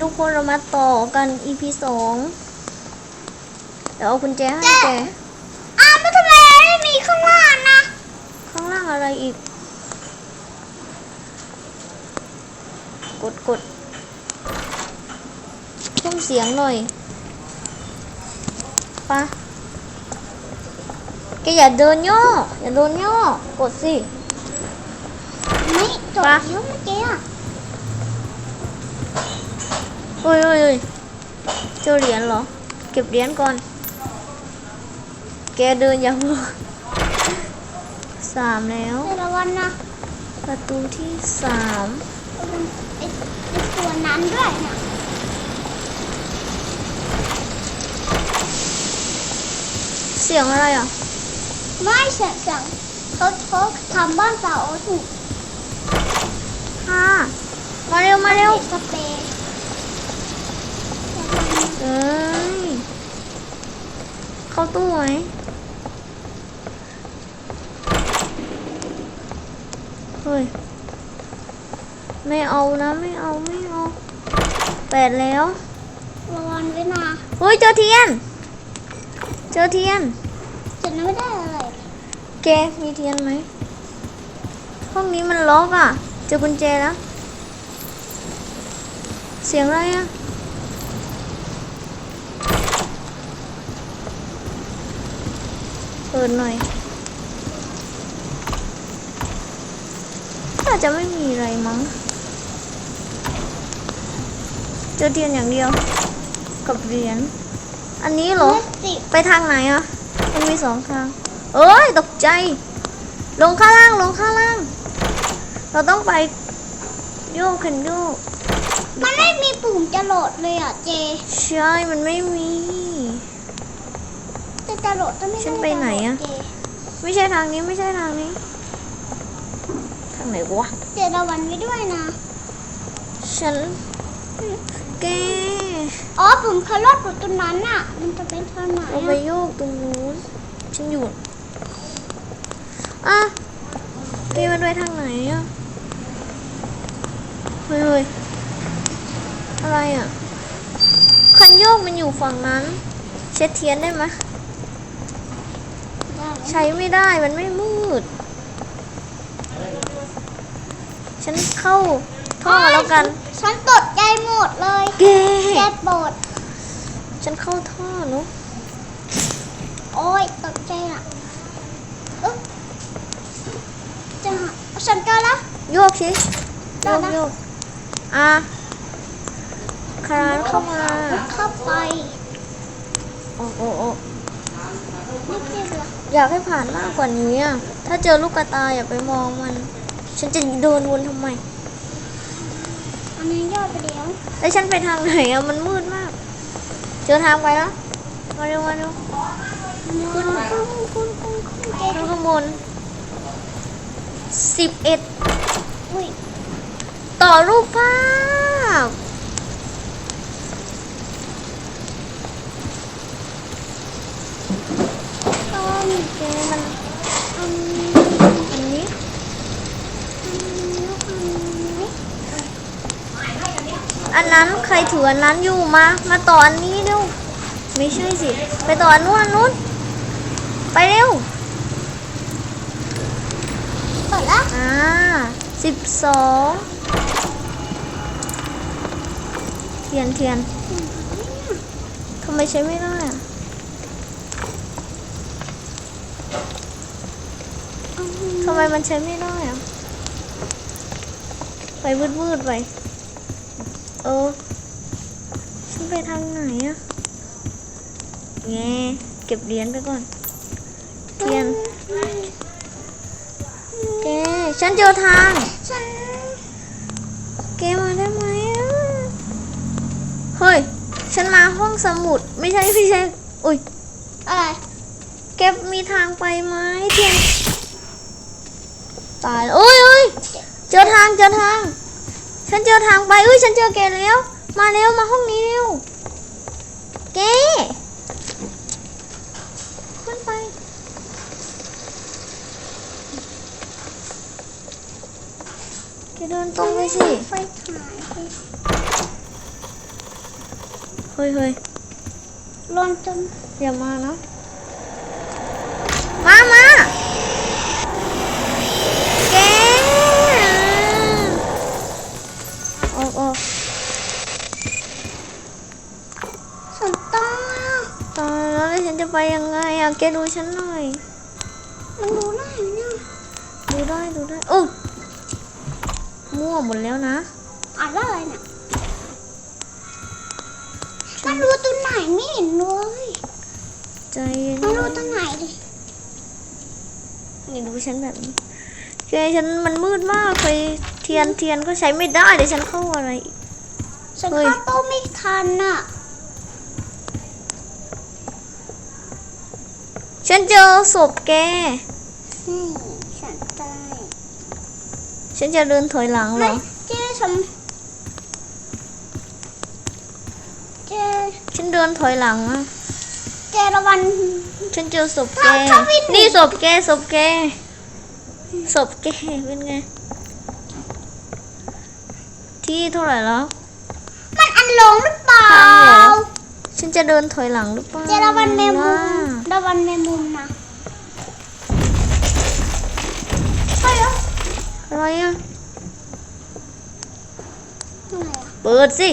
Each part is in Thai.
ทุกคนเรามาต่อกัน EP สองเดี๋ยวเอากุญแจให้แกอ้าวไม่ทำไมไม่มีข้างล่างนะ ข้างล่างอะไรอีก กดกดเพิ่มเสียงหน่อยปะแกอย่าเดินย่อ อย่าเดินย่อ กดสิ ไม่จบปะเยอะเมื่อกี้อะ เฮ้ยเฮ้ยเฮ้ยเจอเหรียญเหรอ เก็บเหรียญก่อน แกเดินอย่าเพิ่งสามแล้วแต่ละวันนะประตูที่สามเป็นไอ้ไอ้ตัวนั้นด้วยนะเสียงอะไรอะ ไม่เสียงเสียงเขาเขาทำบ้านเสาถูกค่ะ มาเร็ว มาเร็ว สเปรย์ เอ้ย เข้าตู้ไหมเฮ้ย ไม่เอานะไม่เอาไม่เอาแปดแล้วระวังไว้นะเฮ้ยเจอเทียน เจอเทียนจะไม่ได้อะไรแกมีเทียนไหมห้องนี้มันล็อกอะ เจอกุญแจแล้ว เสียงอะไรอะ ปิดหน่อยน่าจะไม่มีอะไรมั้งเจอเทียนอย่างเดียว กับเหรียญอันนี้เหรอสิบไปทางไหนอะ มันมีสองทาง เอ้ยตกใจ ลงข้างล่างลงข้างล่าง เราต้องไปโยกขันโยกมันไม่มีปุ่มจะโหลดเลยอะเจ ใช่ มันไม่มี จะจะโหลดก็ไม่ได้ฉันไปไหนอะเจไม่ใช่ทางนี้ไม่ใช่ทางนี้ ทางไหนวะเจระวังไว้ด้วยนะ ฉันแกอ๋อปุ่มคาร์ลอดปุ่มตัวนั้นอะ มันจะเป็นทางไหนเราไปอะโยกตรงนู้นฉันอยู่ อะแกมันไปทางไหนอะเฮ้ยเฮ้ยอะไรอะคันโยกมันอยู่ฝั่งนั้น เช็ดเทียนได้ไหมได้ไหม ใช้ไม่ได้มันไม่มืด ฉันเข้าท่อแล้วกัน ฉันตกใจหมดเลยแกแกปวดฉันเข้าท่อเนอะโอ้ยตกใจอะอึ๊บจะหาฉันเจอแล้วโยกสิโยกโยกอะคลานเข้ามาเข้าไป โอ้โอ้โอ้นี่คือเหรอ อยากให้ผ่านมากกว่านี้อะ ถ้าเจอลูกกระตายอย่าไปมองมัน ฉันจะเดินวนทำไม อันนี้ยอดไปแล้วแล้วฉันไปทางไหนอะ มันมืดมาก เจอทางไปแล้ว มาเร็วมาเร็วขึ้นขึ้นขึ้นขึ้นขึ้นเจ๊ขึ้นข้างบนสิบเอ็ดอุ้ยต่อรูปภาพ ต้น แก มันอันนี้อันนี้อันนั้นใครถืออันนั้นอยู่มา มาต่ออันนี้เร็วไม่ใช่สิ ไปต่ออันนู้นอันนู้น ไปเร็วเปิดแล้วอ่าสิบสองเทียนเทียนทำไมใช้ไม่ได้อะ ทำไมมันใช้ไม่ได้อะไปวืดวืดๆไป เออ ฉันไปทางไหนอะแงเก็บเหรียญไปก่อน เทียนแกฉันเจอทางฉันแกมาได้ไหมอะเฮ้ย ฉันมาห้องสมุด ไม่ใช่ไม่ใช่อุ้ย อะไร แกมีทางไปไหมเทียน ตายแล้วอุ้ยอุ้ยเจอทางเจอทาง ฉันเจอทางไปอุ้ยฉันเจอแกแล้ว มาเร็วมาห้องนี้เร็วแกขึ้นไปแกเดินตรงไปสิไฟฉายสิฮ้ยเฮ้ยร้อนจนอย่ามานะมามา ยังไงอะแกดูฉันหน่อย มันรู้ได้ไหมเนี่ยดูได้ดูได้โอ้มั่วหมดแล้วนะ อ่านว่าอะไรเนี่ยมันรู้ตัวไหนไม่เห็นเลยใจเย็นมันรู้ตัวไหนดินี่ดูฉันแบบนี้แกฉันมันมืดมากเลยเทียนเทียนก็ใช้ไม่ได้เดี๋ยวฉันเข้าอะไรอีกฉันเฮ้ยเข้าตู้ไม่ทันอะ ฉันเจอศพแกอืมฉันตายฉันจะเดินถอยหลังเหรไม่อ เจ๊ฉันเจ๊ฉันเดินถอยหลังอะเจ๊ระวัน ฉันเจอศพแกเราเข้าไปหนี นี่ศพแกศพแกศพแกเป็นไง ที่เท่าไหร่แล้ว มันอันลงหรือเปล่าทางเหรอฉันจะเดินถอยหลังหรือเปล่าเจ๊ระวันแมงมุว่าม ระวันแมงมุมนะเฮ้ยอะไรอะอะไรอะเปิดสิ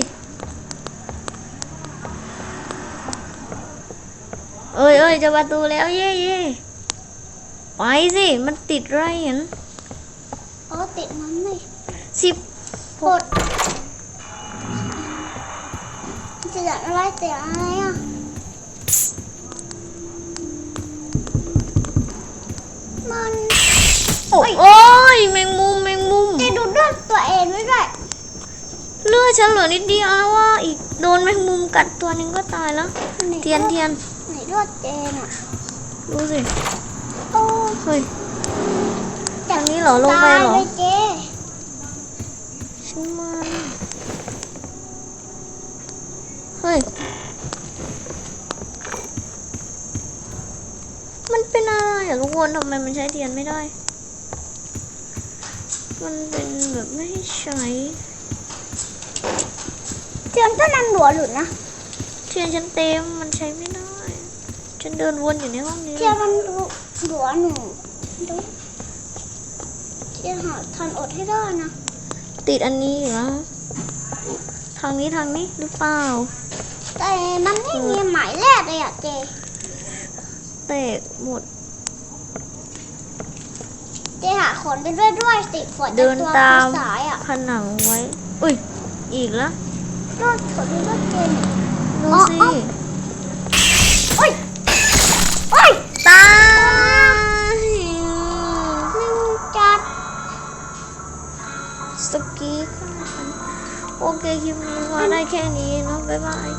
เอ้ยเอ้ยจะประตูแล้วเย่เย่ไปสิ มันติดไรเห็นอ๋อติดมันเลยสิบกดจะอยากอะไรแต่อะไรอะ แมงมุมแมงมุมจะดูด้วยตัวเองด้วยด้วยเลือดฉันเหลือนิดเดียวแล้วว่าอีกโดนแมงมุมกัดตัวหนึงก็ตายแล้ว เทียนเทียนไหนด้วยเจนอะดูสิโอ้เฮ้ย ทางนี้เหรอลงไปเหรอ ตายเลยเจฉันมาเฮ้ย มันเป็นอะไรอะทุกคนทำไมมันใช้เทียนไม่ได้ มันเป็นแบบไม่ให้ใช้เทียนก็นันหัวหลุดนะเทียนฉันเต็มมันใช้ไม่ได้ ฉันเดินวนอยู่ในห้องนี้เทียนมันหัวหนูดูเทียนหาทันอดให้ได้นะติดอันนี้อยู่แล้วทางนี้ทางนี้หรือเปล่า แต่มันไม่มีหมายเลขเลยอะเจแตกหมด เจหาขนไปด้วยด้วยสิขนเดินตัวตามสายอะผนังไว้ อุ้ย อีกแล้วรอดขนไปด้วยเจนดูอ๋อสิอ๋อโอ้ยโอ้ยตายมึงจัดสกีค่ะโอเคคลิปนี้มาได้แค่นี้เนาะบ๊ายบาย